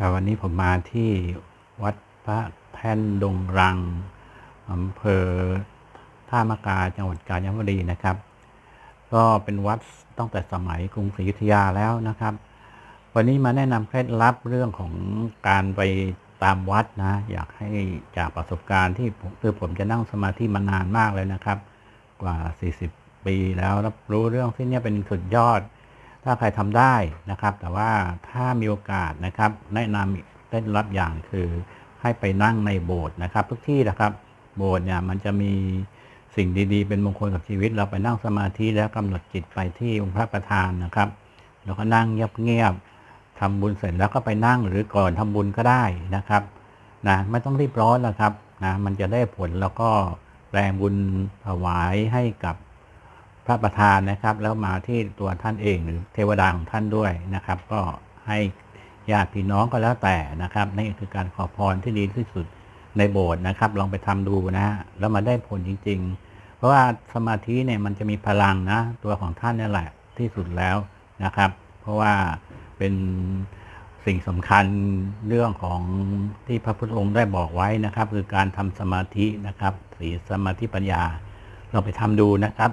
ครับวันนี้ผมมาที่วัดพระแท่นดงรังอำเภอท่ามะกาจังหวัดกาญจนบุรีนะครับ ก็เป็นวัดตั้งแต่สมัยกรุงศรีอยุธยาแล้วนะครับ วันนี้มาแนะนำเคล็ดลับเรื่องของการไปตามวัดนะ อยากให้จากประสบการณ์ที่ผมคือผมจะนั่งสมาธิมานานมากเลยนะครับ กว่า 40 ปีแล้วรับรู้เรื่องที่นี่เป็นสุดยอด ถ้าใครทำได้นะครับ แต่ว่าถ้ามีโอกาสนะครับ แนะนำเคล็ดลับอย่างคือให้ไปนั่งในโบสถ์นะครับ ทุกที่นะครับ โบสถ์เนี่ยมันจะมีสิ่งดีๆ เป็นมงคลกับชีวิต เราไปนั่งสมาธิแล้วกำหนดจิตไปที่องค์พระประธานนะครับแล้วก็นั่งเงียบๆทำบุญเสร็จแล้วก็ไปนั่งหรือก่อนทำบุญก็ได้นะครับนะไม่ต้องรีบร้อนนะครับนะมันจะได้ผลแล้วก็แปลงบุญถวายให้กับ พระประธานนะครับ แล้วมาที่ตัวท่านเองหรือเทวดาของท่านด้วยนะครับ ก็ให้ญาติพี่น้องก็แล้วแต่นะครับนี่คือการขอพรที่ดีที่สุดในโบสถ์นะครับ ลองไปทำดูนะแล้วมาได้ผลจริง ๆ เพราะว่าสมาธิเนี่ยมันจะมีพลังนะ ตัวของท่านนี่แหละที่สุดแล้วนะครับ เพราะว่าเป็นสิ่งสำคัญเรื่องของที่พระพุทธองค์ได้บอกไว้นะครับ คือการทำสมาธินะครับสีสมาธิปัญญา เราไปทำดูนะครับ